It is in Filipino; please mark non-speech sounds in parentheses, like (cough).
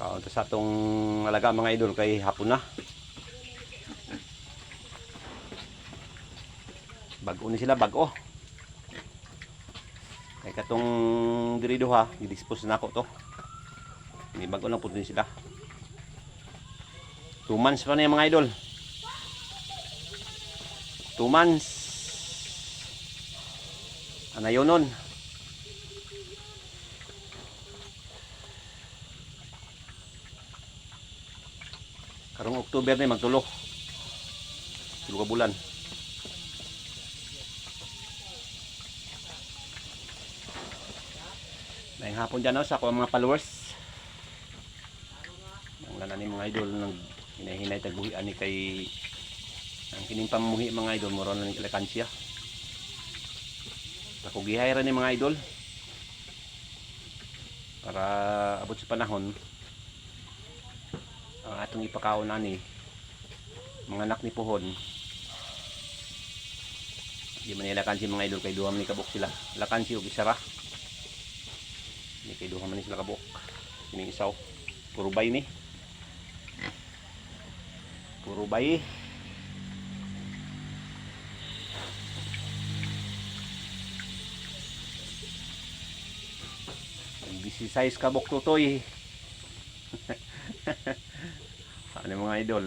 Kaunta sa atong alaga mga idol kay hapon na. Bago ni sila, bago. Kay katong dirido ha, i-dispose na ako to. Hindi bago po din sila. Two months pa na mga idol. Two months. Ano yun nun? Karong October na magtulo. Tulo ka bulan. Dahil hapon dyan sa mga followers. Ang lanan ni mga idol nang hinahinay tagbuhi ani kay ang kining pamuhi mga idol mo ron ni Alakansya. Takugihay ra ni mga idol. Para abot sa panahon ang atong ipakaon ani mga anak ni Pohon di man nila kansi mga idol kay duha ni kabuk sila. Lakansi og isara ni kay duha man ni sila kabuk. Kining isaw. Puro bay ni. Puro bay. Busy size kabuk tutoy (laughs) ano mga idol